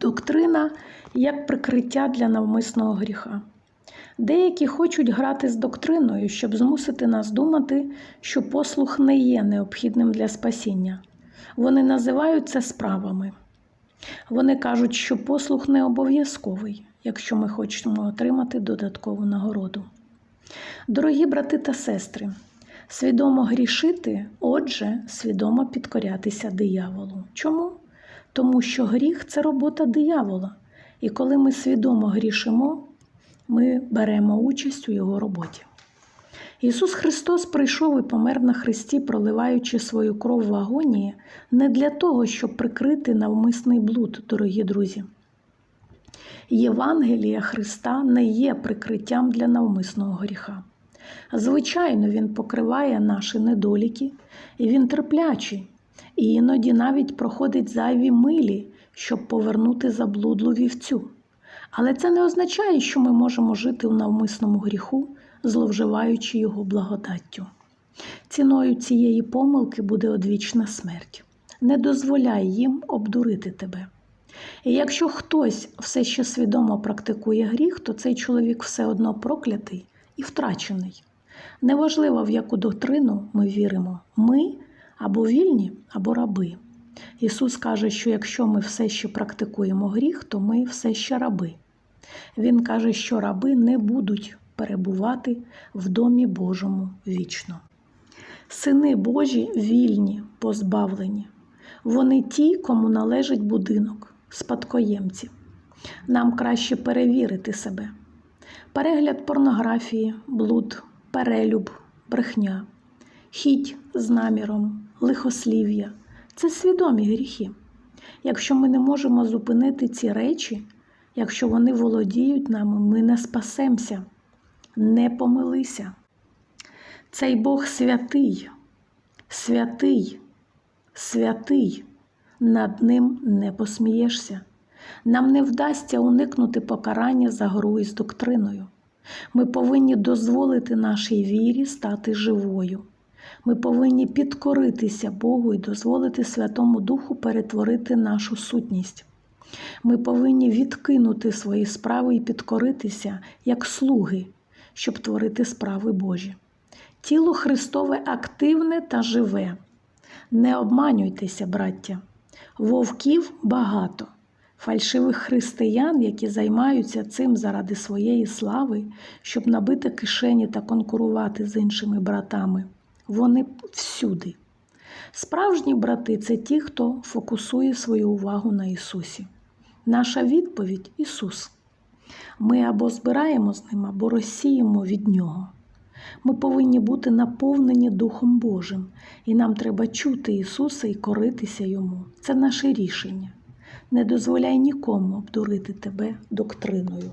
Доктрина як прикриття для навмисного гріха. Деякі хочуть грати з доктриною, щоб змусити нас думати, що послух не є необхідним для спасіння. Вони називають це справами. Вони кажуть, що послух не обов'язковий, якщо ми хочемо отримати додаткову нагороду. Дорогі брати та сестри, свідомо грішити, отже, свідомо підкорятися дияволу. Чому? Тому що гріх це робота диявола. І коли ми свідомо грішимо, ми беремо участь у його роботі. Ісус Христос прийшов і помер на Христі, проливаючи свою кров в агонії, не для того, щоб прикрити навмисний блуд, дорогі друзі. Євангелія Христа не є прикриттям для навмисного гріха. Звичайно, Він покриває наші недоліки, і Він терплячий, і іноді навіть проходить зайві милі, щоб повернути заблудлу вівцю. Але це не означає, що ми можемо жити у навмисному гріху, зловживаючи його благодаттю. Ціною цієї помилки буде одвічна смерть. Не дозволяй їм обдурити тебе. І якщо хтось все ще свідомо практикує гріх, то цей чоловік все одно проклятий і втрачений. Неважливо, в яку доктрину ми віримо, ми або вільні, або раби. Ісус каже, що якщо ми все ще практикуємо гріх, то ми все ще раби. Він каже, що раби не будуть перебувати в домі Божому вічно. Сини Божі вільні, позбавлені. Вони ті, кому належить будинок, спадкоємці. Нам краще перевірити себе. Перегляд порнографії, блуд, перелюб, брехня, хіть з наміром, лихослів'я це свідомі гріхи. Якщо ми не можемо зупинити ці речі, якщо вони володіють нами, ми не спасемося. Не помилися. Цей Бог святий, святий, святий, над ним не посмієшся. Нам не вдасться уникнути покарання за гру із доктриною. Ми повинні дозволити нашій вірі стати живою. Ми повинні підкоритися Богу і дозволити Святому Духу перетворити нашу сутність. Ми повинні відкинути свої справи і підкоритися як слуги, щоб творити справи Божі. Тіло Христове активне та живе. Не обманюйтеся, браття. Вовків багато, фальшивих християн, які займаються цим заради своєї слави, щоб набити кишені та конкурувати з іншими братами. Вони всюди. Справжні брати це ті, хто фокусує свою увагу на Ісусі. Наша відповідь Ісус. Ми або збираємо з Ним, або розсіємо від Нього. Ми повинні бути наповнені Духом Божим, і нам треба чути Ісуса і коритися Йому. Це наше рішення. Не дозволяй нікому обдурити тебе доктриною.